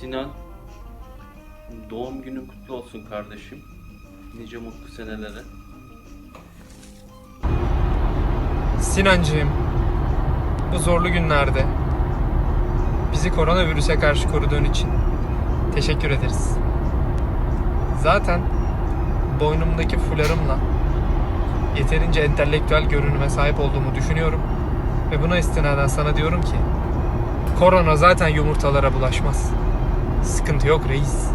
Sinan, doğum günün kutlu olsun kardeşim. Nice mutlu senelere. Sinancığım, bu zorlu günlerde bizi koronavirüse karşı koruduğun için teşekkür ederiz. Zaten boynumdaki fularımla yeterince entelektüel görünüme sahip olduğumu düşünüyorum ve buna istinaden sana diyorum ki korona zaten yumurtalara bulaşmaz. Sıkıntı yok reis.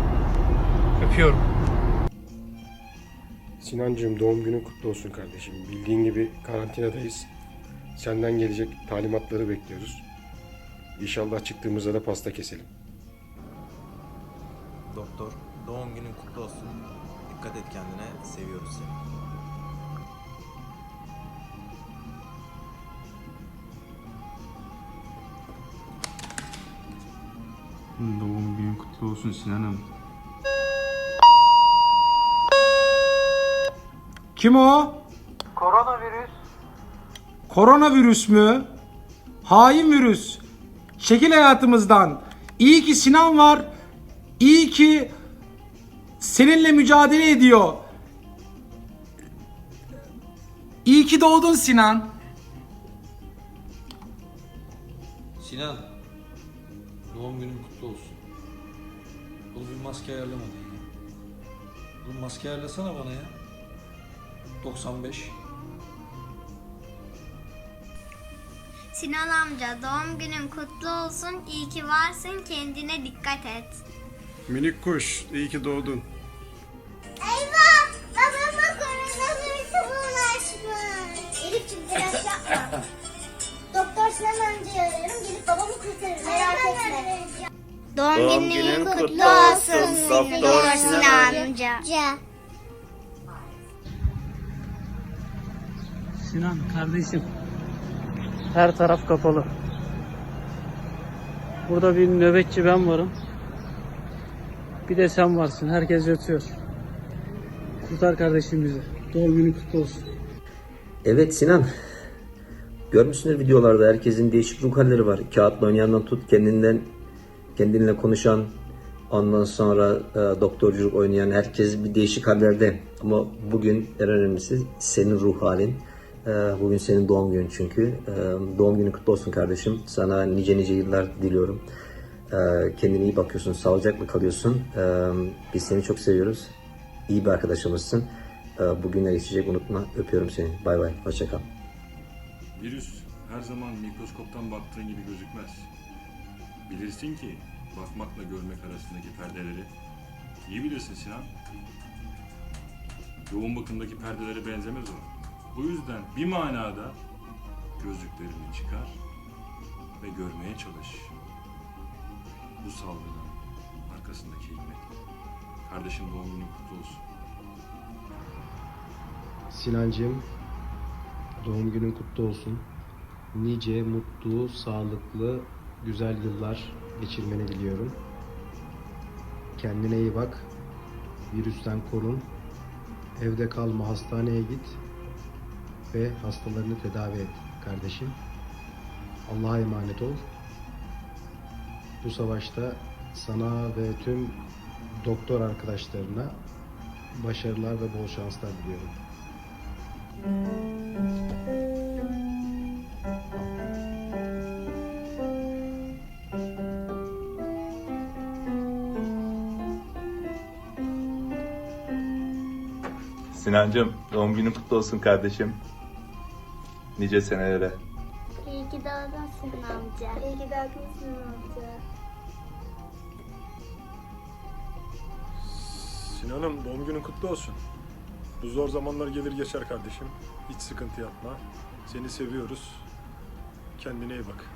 Öpüyorum. Sinancığım doğum günün kutlu olsun kardeşim. Bildiğin gibi karantinadayız. Senden gelecek talimatları bekliyoruz. İnşallah çıktığımızda da pasta keselim. Doktor, doğum günün kutlu olsun. Dikkat et kendine, seviyoruz seni. Günün kutlu olsun Sinan'ım. Kim o? Koronavirüs. Koronavirüs mü? Hain virüs. Çekil hayatımızdan. İyi ki Sinan var. İyi ki seninle mücadele ediyor. İyi ki doğdun Sinan. Sinan, doğum günün kutlu olsun. Oğlum bir maske ayarlamadın ya. Oğlum maske ayarlasana bana ya. 95. Sinan amca doğum günün kutlu olsun. İyi ki varsın. Kendine dikkat et. Minik kuş, iyi ki doğdun. Eyvah! Babama koronavirüsü bulaşmış. Elif'ciğim biraz yapma. Doktor Sinan amcayı arıyorum. Gelip babamı kurtarır. Doğum, Doğum günün kutlu olsun, Doktor Sinan amca. Sinan kardeşim. Her taraf kapalı. Burada bir nöbetçi ben varım. Bir de sen varsın. Herkes yatıyor. Kurtar kardeşim bizi. Doğum günü kutlu olsun. Evet Sinan. Görmüşsünüz videolarda herkesin değişik ruh halleri var. Kağıtla oynayandan tut kendinden kendinle konuşan ondan sonra e, doktorculuk oynayan herkes bir değişik hallerde. Ama bugün en önemlisi senin ruh halin. E, bugün senin doğum günün çünkü. E, doğum günün kutlu olsun kardeşim. Sana nice nice yıllar diliyorum. E, kendine iyi bakıyorsun, sağlıcakla kalıyorsun. E, biz seni çok seviyoruz. İyi bir arkadaşımızsın. E, bugünler geçecek unutma. Öpüyorum seni. Bay bay. Hoşça kal. Virüs her zaman mikroskoptan baktığın gibi gözükmez. Bilirsin ki bakmakla görmek arasındaki perdeleri. İyi bilirsin Sinan. Yoğun bakımdaki perdelere benzemez o. Bu yüzden bir manada gözlüklerini çıkar ve görmeye çalış. Bu salgının arkasındaki hikmet. Kardeşim doğum günün kutlu olsun. Sinancığım, doğum günün kutlu olsun. Nice, mutlu, sağlıklı, güzel yıllar geçirmeni diliyorum. Kendine iyi bak. Virüsten korun. Evde kalma, hastaneye git. Ve hastalarını tedavi et kardeşim. Allah'a emanet ol. Bu savaşta sana ve tüm doktor arkadaşlarına başarılar ve bol şanslar diliyorum. Sinancım doğum günün kutlu olsun kardeşim. Nice senelere. İyi ki doğdun Sinan amca. İyi ki doğdun Sinan amca. Sinan'ım doğum günün kutlu olsun. Bu zor zamanlar gelir geçer kardeşim. Hiç sıkıntı yapma. Seni seviyoruz. Kendine iyi bak.